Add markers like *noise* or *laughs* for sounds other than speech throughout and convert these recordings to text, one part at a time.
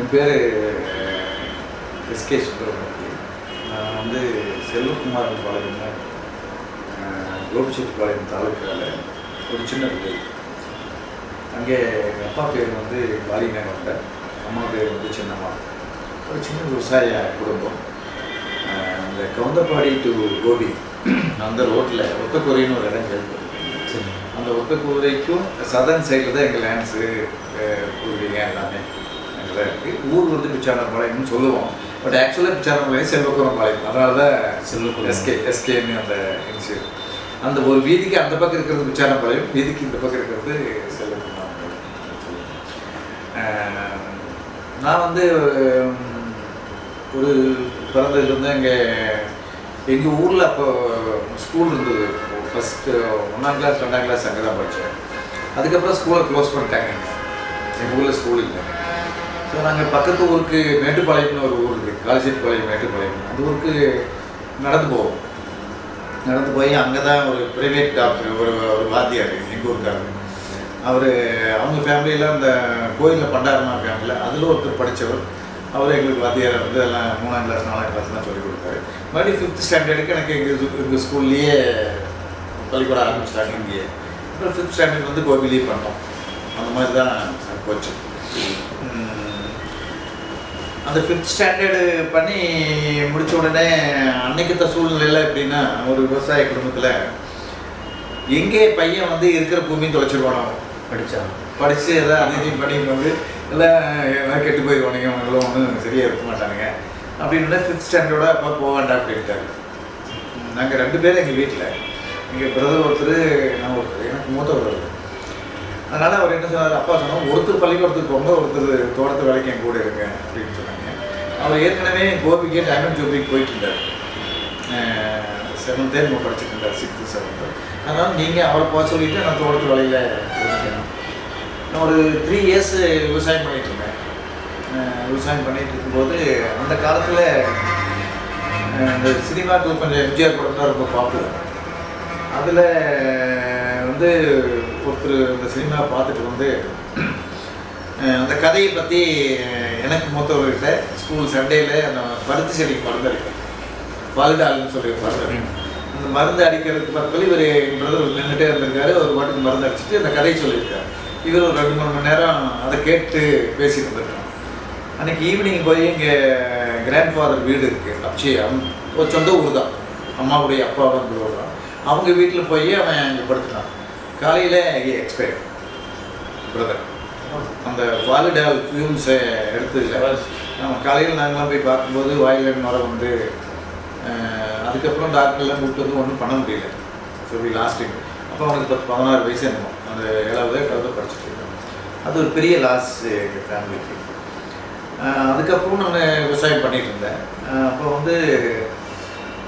என் பேர் எஸ்கே சுப்பிரமணியன். நான் வந்து செல்வகுமாரன் பாளையம் கோபிச்செட்டிப்பாளையம் தாலுக்காவில் ஒரு சின்ன வில்லேஜ் அங்கே எங்கள் அப்பா பேர் வந்து பாரி நகர் அம்மா பேர் வந்து சின்னம்மா. ஒரு சின்ன விவசாய குடும்பம். அந்த கவுந்தப்பாடி டு கோபி அந்த ரோட்டில் ஒத்தக்குறைன்னு ஒரு இடம் கேள்விப்பட்டிருக்கீங்க. அந்த ஒத்தக்கூரைக்கும் சதர்ன் சைடில் தான் எங்கள் லேண்ட்ஸு பூர்வீங்க எல்லாமே. தான் இருக்குது ஊர் வந்து பிச்சானப்பாளையம்னு சொல்லுவோம். பட் ஆக்சுவலாக பிச்சானப்பாளையம் செல்வக்குரம் பாளையம். அதனால தான் செல்வக்குரம். எஸ்கே எஸ்கேன்னு அந்த இனிஷியல் அந்த ஒரு வீதிக்கு அந்த பக்கம் இருக்கிறது பிச்சானப்பாளையம் வீதிக்கு இந்த பக்கம் இருக்கிறது செல்வக்குரம் பாளையம் நான் வந்து ஒரு பிறந்ததுலேருந்து இங்கே எங்கள் ஊரில் அப்போ ஸ்கூல் இருந்தது. ஃபஸ்ட்டு ஒன்றாம் கிளாஸ் ரெண்டாம் கிளாஸ் அங்கே தான் படித்தேன் அதுக்கப்புறம் ஸ்கூலை க்ளோஸ் பண்ணிட்டாங்க. எங்கள் ஊரில் ஸ்கூல் இல்லை. ஸோ நாங்கள் பக்கத்து ஊருக்கு மேட்டுப்பாளையம்னு ஒரு ஊர் இருக்குது காலேஜெட்பாளையம் மேட்டுப்பாளையம் அந்த ஊருக்கு நடந்து போவோம். நடந்து போய் அங்கே தான் ஒரு ப்ரைவேட் டாக்டர் ஒரு ஒரு வாத்தியார் எங்கள் ஊருக்காரர். அவர் அவங்க ஃபேமிலியில் அந்த கோயிலில் பண்டாரமா ஃபேமிலியில் அதில் ஒருத்தர் படித்தவர் அவர் எங்களுக்கு வாத்தியார் வந்து எல்லாம் மூணாம் கிளாஸ் நாலாம் கிளாஸ்லாம் சொல்லிக் கொடுத்தாரு. மறுபடியும் ஃபிஃப்த் ஸ்டாண்டர்டுக்கு எனக்கு எங்கள் எங்கள் ஸ்கூல்லையே பள்ளிக்கூடம் ஆரம்பிச்சிட்டாங்க இங்கேயே. அப்புறம் ஃபிஃப்த் ஸ்டாண்டர்ட் வந்து கோபிலேயே பண்ணோம். அந்த மாதிரி தான் போச்சு. அந்த ஃபிஃப்த் ஸ்டாண்டர்டு பண்ணி முடிச்ச உடனே அன்னைக்குத்த சூழ்நிலையில் எப்படின்னா ஒரு விவசாய குடும்பத்தில் எங்கே பையன் வந்து இருக்கிற பூமியும் தொலைச்சிருவானோ? படித்தா படித்து எதாவது அது இதையும் பண்ணிட்டு வந்து எல்லாம் எல்லாம் கெட்டு போயிடுவானுங்க அவனுங்களும் ஒன்றும் சரியாக இருக்க மாட்டானுங்க அப்படின்னு ஃபிஃப்த் ஸ்டாண்டர்டோட அப்பா போக வேண்டாம் அப்படின்ட்டாரு நாங்கள் ரெண்டு பேரும் எங்கள் வீட்டில் எங்கள் பிரதர் ஒருத்தர் நான் ஒருத்தர் எனக்கு மூத்தவர் அவர். அதனால் அவர் என்ன சொன்னார்? அப்பா சொன்னார் ஒருத்தர் பள்ளிக்கூடத்துக்கு போங்க ஒருத்தர் தோட்டத்து வேலைக்கு என் கூட இருங்க அப்படின்னு சொன்னாங்க. அவர் ஏற்கனவே கோபிக்கே டைமண்ட் ஜூபிக்கு போயிட்டு இருந்தார். செவன்த்தே நம்ம படிச்சுட்டு இருந்தார் சிக்ஸ்த்து செவன்த்து அதனால் நீங்கள் அவரை போக சொல்லிவிட்டு நான் தோட்டத்து வேலையில் இருக்கேன் நான் ஒரு த்ரீ இயர்ஸ் விவசாயம் பண்ணிகிட்டு இருந்தேன். விவசாயம் பண்ணிட்டு இருக்கும்போது அந்த காலத்தில் இந்த சினிமாக்கள் கொஞ்சம் எம்ஜிஆர் படம் தான் ரொம்ப பாப்புலர் அதில் வந்து ஒருத்தர் இந்த சினிமா பார்த்துட்டு வந்து அந்த கதையை பற்றி எனக்கு மூத்தவர்கிட்ட ஸ்கூல் சண்டேயில் அந்த பருத்தி செடிக்கு மருந்து அடிக்கும் பால்டால்னு சொல்லி மருந்து அந்த மருந்து அடிக்கிறதுக்கு பக்கத்தில் இவர் பிரதர் நின்றுட்டே இருந்திருக்காரு ஒரு பாட்டுக்கு மருந்து அடிச்சுட்டு அந்த கதையை சொல்லியிருக்காரு. இவர் ஒரு ரெண்டு மூணு மணி நேரம் அதை கேட்டு பேசிட்டு இருந்திருக்காங்க அன்னைக்கு ஈவினிங் போய் இங்கே கிராண்ட் ஃபாதர் வீடு இருக்குது அப்சயம். ஒரு சொந்த ஊர் தான். அம்மாவுடைய அப்பா வந்து ஊர் தான் அவங்க வீட்டில் போய் அவன் இங்கே படுத்துட்டான். காலையில் எக்ஸ்பயர் பிரதர் அந்த வாலிடால் ஃபியூம்ஸை எடுத்ததில்ல நம்ம காலையில் நாங்களாம் போய் பார்க்கும்போது வாயில் மரம் வந்து அதுக்கப்புறம் டாக்டர்லாம் கூப்பிட்டு வந்து ஒன்றும் பண்ண முடியல. ஸோ வி லாஸ்டிங் அப்போ அவனுக்கு பத்து பதினாறு வயசு என்னமோ அந்த ஏழாவது எட்டாவது படிச்சுட்டு இருக்கோம் அது ஒரு பெரிய லாஸ் எங்கள் ஃபேமிலிக்கு அதுக்கப்புறம் நான் விவசாயம் பண்ணிட்டு இருந்தேன். அப்போ வந்து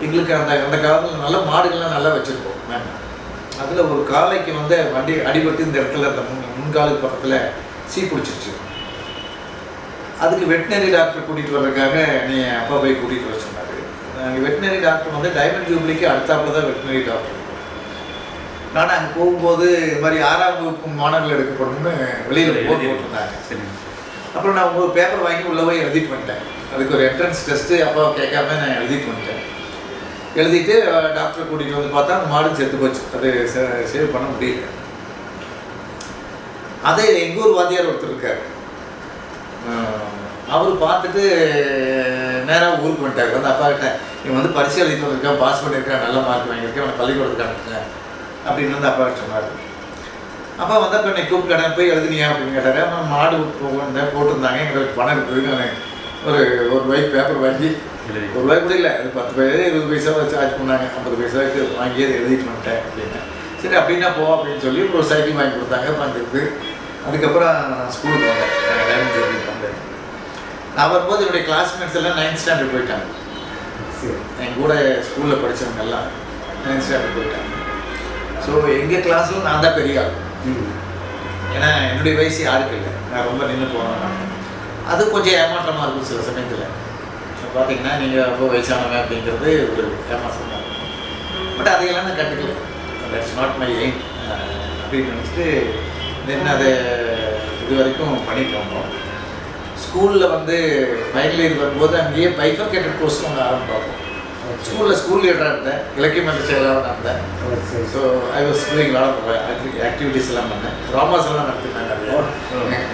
எங்களுக்கு அந்த அந்த காலத்தில் நல்ல மாடுகள்லாம் நல்லா வச்சுருப்போம் மேம். அதில் ஒரு காலைக்கு வந்து வண்டி அடிபட்டு இந்த இடத்துல அந்த முன் முன்காலுக்கு பக்கத்தில் சீ பிடிச்சிருச்சு. அதுக்கு வெட்டினரி டாக்டர் கூட்டிகிட்டு வர்றதுக்காக நீ அப்பா போய் கூட்டிகிட்டு வர சொன்னார். நாங்கள் வெட்டினரி டாக்டர் வந்து டைமண்ட் ஜூப்ளிக்கு அடுத்தாப்புல தான் வெட்டினரி டாக்டர் நான் அங்கே போகும்போது இது மாதிரி ஆறாம் வகுப்பு மாணவர்கள் எடுக்கப்படும்னு வெளியில் போட்டு போட்டிருந்தாங்க. சரி. அப்புறம் நான் ஒரு பேப்பர் வாங்கி உள்ளே போய் எழுதிட்டு வந்துட்டேன். அதுக்கு ஒரு என்ட்ரன்ஸ் டெஸ்ட்டு அப்பா கேட்காம நான் எழுதிட்டு வந்துட்டேன். எழுதிட்டு டாக்டரை கூட்டிகிட்டு வந்து பார்த்தா அந்த மாடு செத்து போச்சு. அது சேவ் பண்ண முடியல. அதே எங்கள் ஊர் வாத்தியார் ஒருத்தர் இருக்கார். அவர் பார்த்துட்டு நேராக ஊருக்கு வந்துட்டார். வந்து அப்பா கிட்ட இவன் வந்து பரிசு எழுதிட்டு வந்திருக்கான் பாஸ் பண்ணியிருக்கான் நல்ல மார்க் வாங்கியிருக்கேன் அவனை பள்ளிக்கூடத்துக்கு அனுப்புங்க. அப்படின்னு வந்து அப்பா சொன்னார். அப்பா வந்து அப்போ என்னை கூப்பிட்டு போய் எழுதுனியா? அப்படின்னு கேட்டார். அப்புறம் மாடு போகணும் போட்டிருந்தாங்க எங்களுக்கு பணம் இருக்குது நான் ஒரு ஒரு ரூபாய்க்கு பேப்பர் வாங்கி எழுதி ஒரு ரூபாய் கூட இல்லை பத்து பேர் இருபது பைசா சார்ஜ் பண்ணாங்க ஐம்பது பைசாவுக்கு வாங்கி அதை எழுதிட்டு வந்துட்டேன் அப்படின்னு சரி அப்படின்னா போ அப்படின்னு சொல்லி ஒரு சைக்கிள் வாங்கி கொடுத்தாங்க பண்ணுறது அதுக்கப்புறம் நான் ஸ்கூலுக்கு வந்தேன். டைமண்ட் ஜூப்ளிக்கு வந்தேன். நான் வரும்போது என்னுடைய கிளாஸ்மேட்ஸ் எல்லாம் நைன்த் ஸ்டாண்டர்ட் போயிட்டாங்க. சரி. என் கூட ஸ்கூலில் படித்தவங்க எல்லாம் நைன்த் ஸ்டாண்டர்ட் போயிட்டாங்க. ஸோ எங்கள் கிளாஸில் நான் தான் பெரிய ஆள். ஏன்னா என்னுடைய வயசு யாருக்கு இல்லை. நான் ரொம்ப நின்று போனேன் நான். அது கொஞ்சம் ஏமாற்றமாக இருக்கும் சில சமயத்தில். பார்த்தீங்கன்னா நீங்கள் ரொம்ப வயசானவன் அப்படிங்கிறது ஒரு ஏமாற்றமாக இருக்கும் பட் அதையெல்லாம் நான் கற்றுக்கல தட்ஸ் நாட் மை எய்ம் அப்படின்னு நினச்சிட்டு தென் அதை இது வரைக்கும் பண்ணிட்டு வந்தோம். ஸ்கூலில் வந்து ஃபைனல் இயர் வரும்போது அங்கேயே பைஃபர்கேட்டட் கோர்ஸ் ஒன்று ஆரம்பிப்போம் ஸ்கூலில் ஸ்கூல் லீடராக இருந்தேன். இலக்கிய மன்ற செயலாளராக இருந்தேன். So I was doing lot activities எல்லாம் பண்ணேன். ட்ராமாஸ் எல்லாம் நடத்தினேன் நிறைய.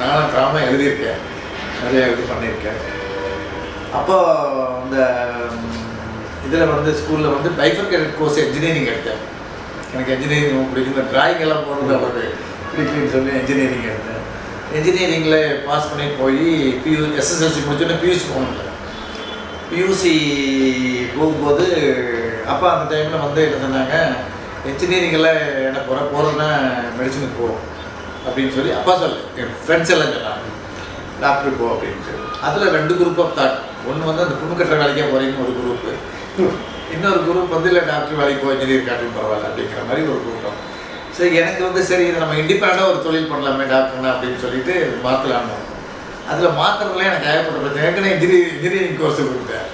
நானும் ட்ராமா எழுதியிருக்கேன். நிறைய இது பண்ணியிருக்கேன். அப்போ அந்த இதில் வந்து ஸ்கூலில் வந்து பைஃபர்கேட்டட் கோர்ஸ் இன்ஜினியரிங் எடுத்தேன். எனக்கு இன்ஜினியரிங் ரொம்ப பிடிக்கும். இந்த டிராயிங் எல்லாம் போகிறது அவ்வளவு பிடிக்குன்னு சொல்லி இன்ஜினியரிங் எடுத்தேன். இன்ஜினியரிங்கில் பாஸ் பண்ணி போய் பியூ எஸ்எஸ்எல்சி முடிச்சோன்னே பியூசி போகணும்ல பியூசி போகும்போது அப்பா அந்த டைமில் வந்து என்ன சொன்னாங்க இன்ஜினியரிங்கில் என்ன போகிற போகிறதுனா மெடிசனுக்கு போ. அப்படின்னு சொல்லி அப்பா சொல்லு என் ஃப்ரெண்ட்ஸ் எல்லாம் சொன்னாங்க டாக்டருக்கு போ அப்படின்ட்டு. அதில் ரெண்டு குரூப் ஆஃப் தாட் ஒன்று வந்து அந்த புண்ணு வேலைக்கே போகிறீங்கன்னு ஒரு குரூப்பு இன்னொரு குரூப் வந்து இல்லை டாக்டர் வேலைக்கு போய் இன்ஜினியர் காட்டும் பரவாயில்ல அப்படிங்கிற மாதிரி ஒரு கூட்டம் சரி எனக்கு வந்து சரி இதை நம்ம இண்டிபெண்டாக ஒரு தொழில் பண்ணலாமே டாக்டர்னா அப்படின்னு சொல்லிட்டு மாற்றலான்னு அதில் மாற்றுறதுல எனக்கு ஏகப்பட்ட பிரச்சனை ஏற்கனவே இன்ஜினியரிங் இன்ஜினியரிங் கோர்ஸ் கொடுத்தேன்.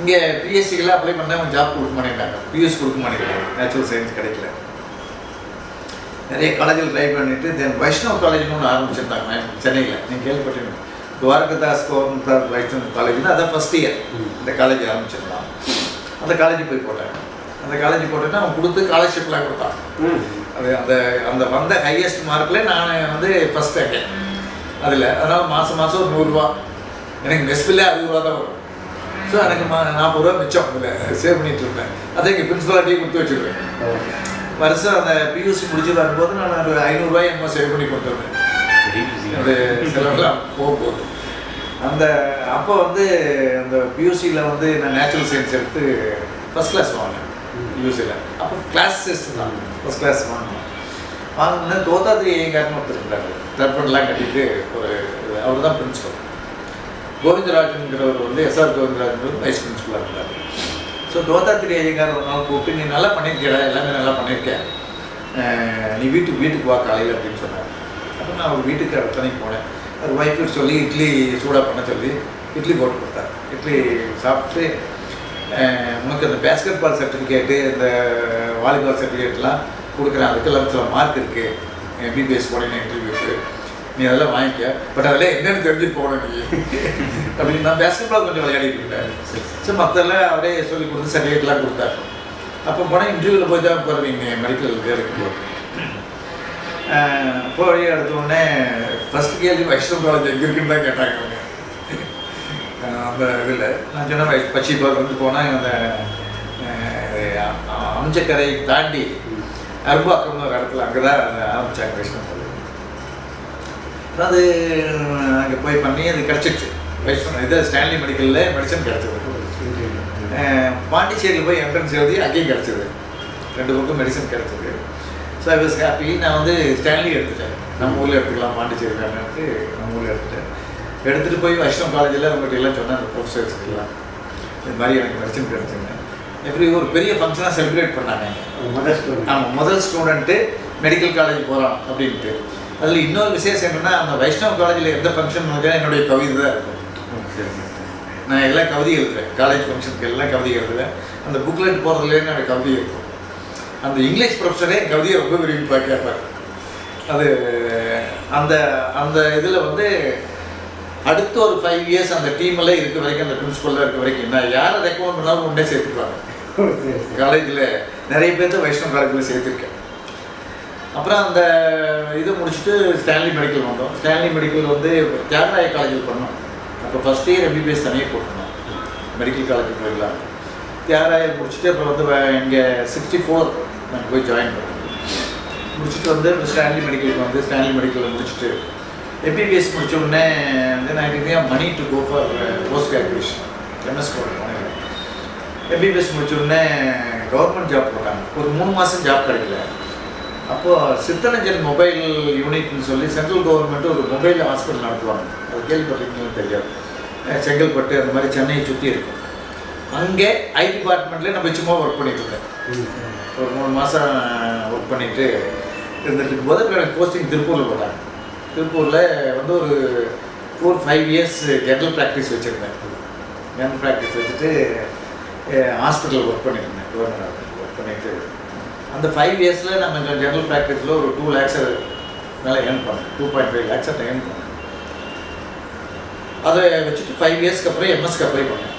இங்கே பிஎஸ்சிக்கெல்லாம் அப்ளை பண்ணால் அவங்க ஜாப் கொடுக்க மாட்டேங்கிறாங்க. பிஎஸ் கொடுக்க மாட்டேங்கிறாங்க. நேச்சுரல் சயின்ஸ் கிடைக்கல. நிறைய காலேஜில் ட்ரை பண்ணிவிட்டு தென் வைஷ்ணவ் காலேஜ்னு ஒன்று ஆரம்பிச்சிருந்தாங்க சென்னையில். நீங்கள் கேள்விப்பட்டீங்க துவாரகதாஸ் கவர்மெண்ட் வைஷ்ணவ் காலேஜ்னு அதான் ஃபஸ்ட் இயர் இந்த காலேஜ் ஆரம்பிச்சிருந்தான் அந்த காலேஜ் போய் போட்டேன். அந்த காலேஜ் போட்டேன்னா அவன் கொடுத்து ஸ்காலர்ஷிப்லாம் கொடுத்தான். அது அந்த அந்த வந்த ஹையஸ்ட் மார்க்கில் நான் வந்து ஃபஸ்ட் இருக்கேன் அதில் அதனால் மாதம் மாதம் ஒரு நூறுரூவா எனக்கு மெஸ் பில்லே தான் வரும். ஸோ எனக்கு மா நாற்பது ரூபா மிச்சம் அதில். சேவ் பண்ணிட்டு இருப்பேன். அதை எங்கள் பிரின்ஸிபாலிட்டியே கொடுத்து வச்சுருவேன். வருஷம் அந்த பியூசி முடிச்சு வரும்போது நான் ஒரு ஐநூறுரூவாய் என்னமோ சேவ் பண்ணி கொண்டு வந்தேன் என்னுடைய செலவெல்லாம் போக போகுது அந்த அப்போ வந்து அந்த பியூசியில் வந்து நான் நேச்சுரல் சயின்ஸ் எடுத்து ஃபஸ்ட் கிளாஸ் வாங்கினேன் பியூசியில் அப்போ கிளாஸ் டெஸ்ட் தான் ஃபஸ்ட் கிளாஸ் வாங்கினேன். வாங்கினேன் தோதாத்ரி ஐயங்கார்னு ஒருத்தர் இருந்தார் தர்பன்லாம் கட்டிட்டு ஒரு அவர் தான் பிரின்ஸிபல் கோவிந்தராஜன்கிறவர் வந்து எஸ்ஆர் கோவிந்தராஜன் வைஸ் பிரின்ஸிபலாக இருந்தார். ஸோ தோதாத்திரி ஐயங்கார் ஒரு நாள் கூப்பிட்டு நீ நல்லா பண்ணியிருக்கேடா எல்லாமே நல்லா பண்ணியிருக்கேன் நீ வீட்டுக்கு வீட்டுக்கு வா காலையில் அப்படின்னு சொன்னார். அப்போ நான் அவர் வீட்டுக்கு அடுத்தனைக்கு போனேன். அது ஒய்ஃபு சொல்லி இட்லி சூடாக பண்ண சொல்லி இட்லி போட்டு கொடுத்தார். இட்லி சாப்பிட்டு உனக்கு அந்த பேஸ்கெட் பால் சர்டிஃபிகேட்டு இந்த வாலிபால் சர்டிஃபிகேட்லாம் கொடுக்குறேன். அதுக்கெல்லாம் சில மார்க் இருக்குது எம்பிபிஎஸ் போனேன் இன்டர்வியூக்கு நீ அதெல்லாம் வாங்கிக்க. பட் அதெல்லாம் என்னென்னு தெரிஞ்சுட்டு போகணும் நீ. *laughs* அப்படின்னு நான் பேஸ்கெட் பால் கொஞ்சம் விளையாடிட்டு இருந்தேன். ஸோ மற்றெல்லாம் அவரே சொல்லி கொடுத்து சர்டிஃபிகேட்லாம் கொடுத்தாரு. அப்போ போனால் இன்டர்வியூவில் போய் தான் போகிறவங்க மெடிக்கல் வேலைக்கு போகிறேன் போய் அடுத்த உடனே ஃபஸ்ட் கேள்வி வைஷ்ணவ் காலேஜ் எங்கே இருக்குன்னு தான் கேட்டாங்க அவங்க. அந்த இதில். நான் சொன்ன வை பச்சிபார் வந்து போனால் அந்த அமைச்சக்கரை தாண்டி அரும்பாக்கம்னு ஒரு இடத்துல அங்கே தான் ஆரம்பித்தாங்க வைஷ்ணவ் காலேஜ் அது அங்கே போய் பண்ணி அது கிடச்சிருச்சு. வைஷ்ணவ் இது ஸ்டான்லி மெடிக்கலில் மெடிசன் கிடச்சிது. பாண்டிச்சேரியில் போய் என்ட்ரன்ஸ் எழுதி அங்கேயும் கிடச்சிது. ரெண்டு பக்கம் மெடிசன் கிடச்சிது. ஸோ ஐ வாஸ் ஹாப்பி நான் வந்து ஸ்டான்லி எடுத்துட்டேன். நம்ம ஊரில் எடுத்துக்கலாம் பாண்டிச்சேரி நம்ம ஊரில் எடுத்துட்டேன். எடுத்துகிட்டு போய் வைஷ்ணவ் காலேஜில் அவங்ககிட்ட எல்லாம் சொன்னேன் அந்த ப்ரொஃபஸர்ஸ்க்கு எல்லாம். இது மாதிரி எனக்கு மெடிசன் கிடச்சிங்க. எப்படி ஒரு பெரிய ஃபங்க்ஷனாக செலிப்ரேட் பண்ணாங்க ஆமாம் முதல் ஸ்டூடெண்ட்டு மெடிக்கல் காலேஜ் போகிறான் அப்படின்ட்டு. அதில் இன்னொரு விசேஷம் என்னென்னா அந்த வைஷ்ணவ் காலேஜில் எந்த ஃபங்க்ஷன் நடந்தாலும் என்னுடைய கவிதை தான் இருக்கும். நான் எல்லாம் கவிதை எழுதுவேன். காலேஜ் ஃபங்க்ஷனுக்கு எல்லாம் கவிதை எழுதுவேன். அந்த புக்லெட் போகிறதுலேயே என்னோட கவிதை இருக்கும். அந்த இங்கிலீஷ் ப்ரொஃபஸரே கவிதையை ரொம்ப விரும்பி கேட்பார் அது அந்த அந்த இதில் வந்து அடுத்த ஒரு ஃபைவ் இயர்ஸ் அந்த டீமில் இருக்க வரைக்கும் அந்த பிரின்சிபலில் இருக்க வரைக்கும் நான் யாரை ரெக்கமெண்ட் பண்ணாலும் உடனே சேர்த்துக்குவாங்க. காலேஜில் நிறைய பேர்த்த வைஷ்ணவ் காலேஜில் சேர்த்துருக்கேன். அப்புறம் அந்த இது முடிச்சுட்டு ஸ்டான்லி மெடிக்கல் வந்தோம். ஸ்டான்லி மெடிக்கல் வந்து தியாகராய காலேஜில் பண்ணோம். அப்போ ஃபஸ்ட் இயர் எம்பிபிஎஸ் தனியாக போட்டுருந்தோம். மெடிக்கல் காலேஜுக்கு போயிடலாம் தியாகராய முடிச்சுட்டு அப்புறம் வந்து இங்கே சிக்ஸ்டி ஃபோர் நான் போய் ஜாயின் பண்ணேன் முடிச்சுட்டு வந்து இப்போ ஸ்டான்லி மெடிக்கலுக்கு வந்து ஸ்டான்லி மெடிக்கலில் முடிச்சுட்டு எம்பிபிஎஸ் முடிச்ச உடனே வந்து நான் இதுவே money to go for post graduation MS போட போனேன். எம்பிபிஎஸ் முடிச்ச உடனே கவர்மெண்ட் ஜாப் போட்டாங்க. ஒரு மூணு மாதம் ஜாப் கிடைக்கல. அப்போது சித்தனஞ்சன் மொபைல் யூனிட்னு சொல்லி சென்ட்ரல் கவர்மெண்ட் ஒரு மொபைல் ஹாஸ்பிட்டல் நடத்துவாங்க. அது கேள்விப்பட்டிருக்கீங்கன்னு தெரியாது. செங்கல்பட்டு அந்த மாதிரி சென்னையை சுற்றி இருக்கும் அங்கே ஐ டிபார்ட்மெண்ட்லேயே நம்ம சும்மா ஒர்க் பண்ணிட்டு இருந்தேன். ஒரு மூணு மாதம் ஒர்க் பண்ணிட்டு இருந்துட்டு இருக்கும்போது எனக்கு போஸ்டிங் திருப்பூரில் போட்டாங்க. திருப்பூரில் வந்து ஒரு four five years general practice வச்சுருந்தேன். ஜென்ரல் ப்ராக்டிஸ் வச்சுட்டு ஹாஸ்பிட்டல் ஒர்க் பண்ணியிருந்தேன் கவர்மெண்ட் ஹாஸ்பிட்டல் ஒர்க் பண்ணிட்டு. அந்த ஃபைவ் இயர்ஸில் நான் கொஞ்சம் ஜென்ரல் ப்ராக்டிஸில் ஒரு டூ லேக்ஸ் மேலே ஏர்ன் பண்ணேன். Two point five lakhs earn பண்ணேன். அதை வச்சுட்டு ஃபைவ் இயர்ஸ்க்கு அப்புறம் எம்எஸ்க்கு அப்ளை பண்ணேன்.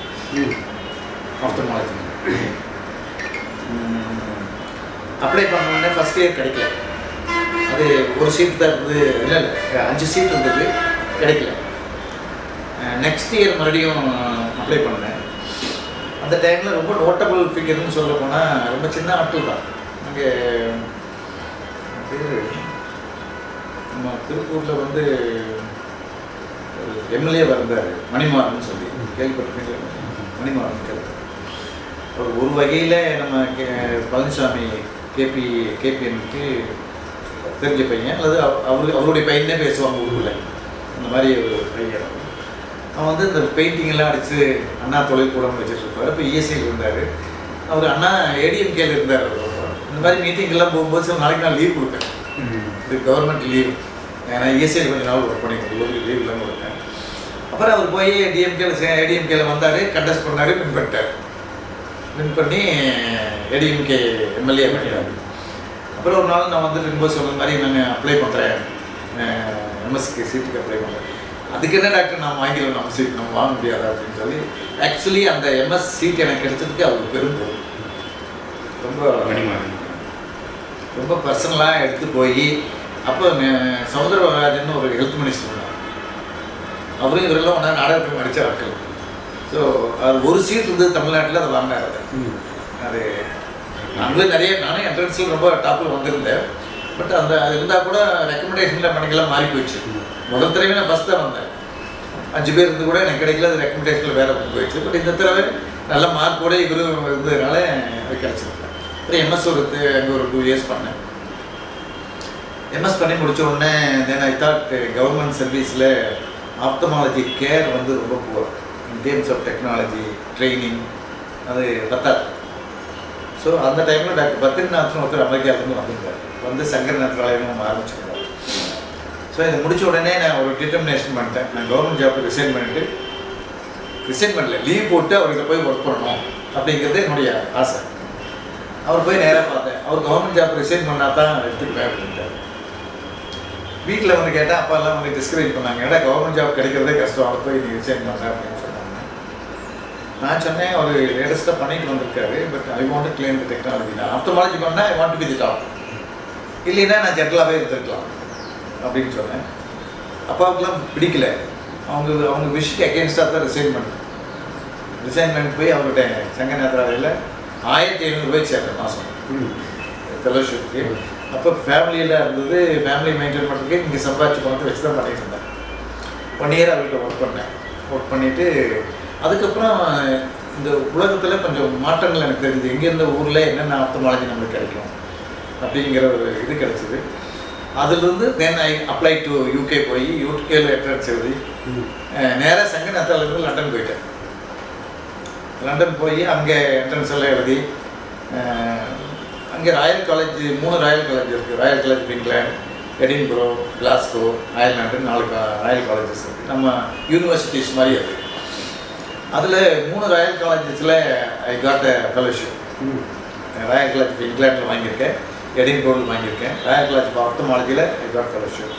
ம். அப்ளை பண்ணோடனே ஃபஸ்ட் இயர் கிடைக்கல. அது ஒரு சீட் தான் இருந்தது. இல்லை இல்லை அஞ்சு சீட் இருந்தது. கிடைக்கல. நெக்ஸ்ட் இயர் மறுபடியும் அப்ளை பண்ணேன். அந்த டைமில் ரொம்ப நோட்டபிள் ஃபிகர்னு சொல்ல போனால் ரொம்ப சின்ன ஆட்கள் தான். அங்கே நம்ம திருப்பூரில் வந்து எம்எல்ஏ வந்தார் மணிமாறன் சொல்லி. கேள்விப்பட்டிருக்கீங்க மணிமாறன் கேள்வி அவர் ஒரு வகையில் நம்ம கே- பழனிசாமி கேபி கேபிஎனுக்கு தெரிஞ்ச பையன். அல்லது அவ- அவரு அவருடைய பையனே பேசுவாங்க ஊருக்குள்ள. அந்த மாதிரி ஒரு பையன். அவன். வந்து இந்த பெயிண்டிங் எல்லாம் அடித்து அண்ணா தொழில்கூடம் வச்சுட்டு இருப்பார் இப்போ இஎஸ்ஐயில் இருந்தார் அவர் அண்ணா ஏடிஎம்கேல இருந்தார். இந்த மாதிரி மீட்டிங் எல்லாம் போகும்போது சில நாளைக்கு நான் லீவ் கொடுப்பேன். இது கவர்மெண்ட் லீவ் ஏன்னா இஎஸ்ஐயில் கொஞ்ச நாள் ஒர்க் பண்ணி கொடுத்து லீவ் இல்லாமல் கொடுத்தேன். அப்புறம் அவர் போய் டிஎம்கேல ஏடிஎம்கேல வந்தார். கண்டஸ்ட் பண்ணார் பண்ணிட்டார். வின் பண்ணி ஏடிஎம்கே எம்எல்ஏ பண்ணிட்டார் அப்புறம் ஒரு நாள் நான் வந்துட்டு இருக்கும்போது சொன்ன மாதிரி நான் அப்ளை பண்ணுறேன் எம்எஸ்க்கு சீட்டுக்கு அப்ளை பண்ணுறேன் அதுக்கு என்ன டாக்டர் நான் வாங்கிடலாம் நம்ம சீட் நம்ம வாங்க முடியாதா அப்படின்னு சொல்லி ஆக்சுவலி அந்த எம்எஸ் சீட் எனக்கு கிடைச்சதுக்கு அவருக்கு பெரும் பொருள். ரொம்ப ரொம்ப பர்சனலாக எடுத்து போய் அப்போ சௌந்தரராஜன் ஒரு ஹெல்த் மினிஸ்டர் அவரும் இவரெல்லாம் ஒன்றா நாடகத்துக்கு நடித்த ஆட்கள். ஸோ அது ஒரு சீட் இருந்தது தமிழ்நாட்டில் அதை வாங்கினார் அதை அது நாங்களும் நிறைய நானும் என்ட்ரன்ஸில் ரொம்ப டாப்பில் வந்திருந்தேன். பட் அந்த அது இருந்தால் கூட ரெக்கமெண்டேஷனில் மணிக்கெல்லாம் மாறி போயிடுச்சு. முதல் தடவை நான் ஃபஸ்ட் தான் வந்தேன். அஞ்சு பேர் இருந்து கூட எனக்கு கிடைக்கல அது ரெக்கமெண்டேஷனில் வேறு போயிடுச்சு. பட் இந்த தடவை நல்ல மார்க்கோட இவரும் இருந்ததுனால அது கிடச்சிது. அப்புறம் எம்எஸ் ஒரு அங்கே ஒரு டூ இயர்ஸ் பண்ணேன். எம்எஸ் பண்ணி முடிச்ச உடனே தென் ஐ தாட் கவர்மெண்ட் சர்வீஸில் ஆப்தமாலஜி கேர் வந்து ரொம்ப poor in terms of technology training அது பத்தாது. ஸோ அந்த டைமில் டாக்டர் பத்ரிநாத்னு ஒருத்தர் அமெரிக்காவிலேருந்து வந்திருந்தார். வந்து சங்கர் நேத்ராலயம் ஆரம்பிச்சிருந்தார். ஸோ இதை முடிச்ச உடனே நான் ஒரு டிட்டர்மினேஷன் பண்ணிட்டேன். நான் கவர்மெண்ட் ஜாப்பை ரிசைன் பண்ணிட்டு ரிசைன் பண்ணல. லீவ் போட்டு அவர்கிட்ட போய் ஒர்க் பண்ணணும் அப்படிங்கிறது என்னுடைய ஆசை. அவர் போய் நேராக பார்த்தேன். அவர் கவர்மெண்ட் ஜாப் ரிசைன் பண்ணால் தான் எடுத்துக்குவேன் அப்படின்ட்டார். வீட்டில் வந்து கேட்டால் அப்பா எல்லாம் வந்து டிஸ்கரேஜ் பண்ணாங்க. ஏன்னா கவர்மெண்ட் ஜாப் கிடைக்கிறதே கஷ்டம். அவர் போய் நீ ரிசைன் பண்ணுறேன் அப்படின்னு. நான் சொன்னேன் அவர் லேட்டஸ்ட்டாக பண்ணிட்டு வந்திருக்காரு but I want to claim the technology நான் ஆப்டமாலஜி பண்ணால் I want to be the top இல்லைன்னா நான் ஜென்ரலாகவே இருந்திருக்கலாம் அப்படின்னு சொன்னேன். அப்பாவுக்குலாம் பிடிக்கல. அவங்க அவங்க விஷயத்துக்கு அகேன்ஸ்டாக தான் ரிசைன் பண்ணேன். ரிசைன் பண்ணிட்டு போய் அவர்கிட்ட சங்க நேத்திராலையில் ஆயிரத்தி ஐநூறுரூபாய்க்கு சேர்ந்தேன் மாதம் ம். ஃபெலோஷிப்க்கு அப்போ ஃபேமிலியில் இருந்தது ஃபேமிலி மெயின்டைன் பண்ணுறதுக்கு இங்கே சம்பாதிச்சு பணத்தை வச்சு தான் பண்ணிட்டு இருந்தேன். ஒன் இயர் அவர்கிட்ட ஒர்க் பண்ணேன். ஒர்க் பண்ணிவிட்டு அதுக்கப்புறம் இந்த உலகத்தில் கொஞ்சம் மாற்றங்கள் எனக்கு தெரிஞ்சது. எங்கேருந்த ஊரில் என்னென்ன ஆப்தமாலஜி நம்மளுக்கு கிடைக்கும் அப்படிங்கிற ஒரு இது கிடச்சிது. அதுலேருந்து then I apply to UK போய் யூகேல என்ட்ரன்ஸ் எழுதி நேராக சங்கநாத்தாலேருந்து லண்டன் போயிட்டேன். லண்டன் போய் அங்கே என்ட்ரன்ஸ் எல்லாம் எழுதி அங்கே ராயல் காலேஜ் மூணு ராயல் காலேஜ் இருக்குது royal college England Edinburgh Glasgow Ireland நாலு ராயல் காலேஜஸ் இருக்குது நம்ம யூனிவர்சிட்டிஸ் மாதிரி அது. அதில் மூணு ராயல் காலேஜஸில் I got a fellowship royal college இங்கிலாண்டில் வாங்கியிருக்கேன். எடின்போர்டில் வாங்கியிருக்கேன். ராயல் காலேஜ் ஆப்தமாலஜியில் ஐ காட் ஃபெலோஷிப்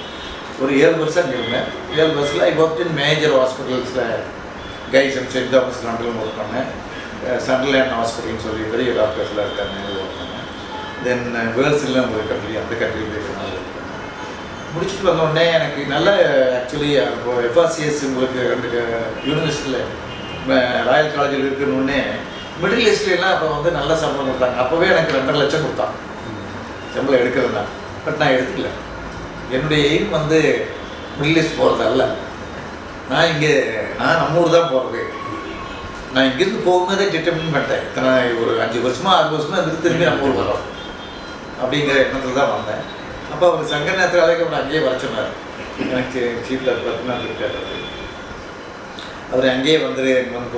ஒரு ஏழு வருஷம் அங்கே இருந்தேன். ஏழு வருஷத்தில் ஐ ஒர்க் இன் மேஜர் ஹாஸ்பிட்டல்ஸில் கைஸ் அண்ட் சென்ட் தாமஸ் லண்டனில் ஒர்க் பண்ணேன். சண்டர்லேண்ட் ஹாஸ்பிட்டல்னு சொல்லி பெரிய டாக்டர்ஸ்லாம் இருக்காங்க. ஒர்க் பண்ணேன். தென் வேர்ல்ஸில் ஒரு கண்ட்ரி அந்த கண்ட்ரியில் பண்ணேன். முடிச்சுட்டு வந்த உடனே எனக்கு நல்ல ஆக்சுவலி இப்போ எஃப்ஆர்சிஎஸ் உங்களுக்கு ரெண்டு யூனிவர்சிட்டியில் ராயல் காலேஜில் இருக்கணுன்னே மிடில் ஈஸ்ட்லாம் அப்போ வந்து நல்ல சம்பளம் கொடுத்தாங்க. அப்போவே எனக்கு ரெண்டரை லட்சம் கொடுத்தான். சம்பளம் எடுக்கிறதுனா. பட் நான் எடுத்துக்கல என்னுடைய எய்ம் வந்து மிடில் ஈஸ்ட் போகிறது அல்ல. நான் இங்கே நான் நம்ம ஊர் தான் போகிறது நான் இங்கேருந்து போகும்போதே டிட்டர்மின் பண்ணிட்டேன். இத்தனை ஒரு அஞ்சு வருஷமா ஆறு வருஷமா இருந்து திரும்பி நம்ம ஊர் வரோம். அப்படிங்கிற எண்ணத்தில் தான் வந்தேன். அப்போ அவர் சங்க நேரத்தில் அப்புறம் அங்கேயே வர சொன்னார். எனக்கு சீட்டில் பத்மநாத் கேட்டது அவர் அங்கேயே வந்து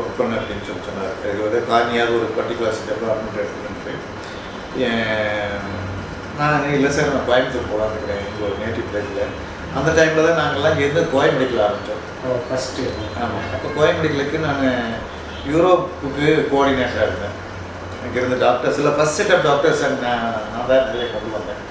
ஒர்க் பண்ண அப்படின்னு சொல்லி சொன்னார். அது வந்து காரணியாக ஒரு பர்டிகுலர் டெவலப்மெண்ட் எடுத்துக்கிட்டு நான் இல்லை சார் நான் கோயம்புத்தூர் போகலான்னு இருக்கிறேன். எங்கள் நேட்டிவ் பிளேஸில் அந்த டைமில் தான் நாங்கள்லாம் இங்கேருந்து கோயம் மெடிக்கல் ஆரம்பித்தோம் ஃபஸ்ட்டு ஆமாம் அப்போ கோயம் மெடிக்கலுக்கு நான் யூரோப்புக்கு கோஆர்டினேட்டராக இருந்தேன். அங்கே இருந்த டாக்டர்ஸில் ஃபஸ்ட் செட் ஆஃப் டாக்டர்ஸ் நான் நான் தான் நிறைய கொண்டு வந்தேன்.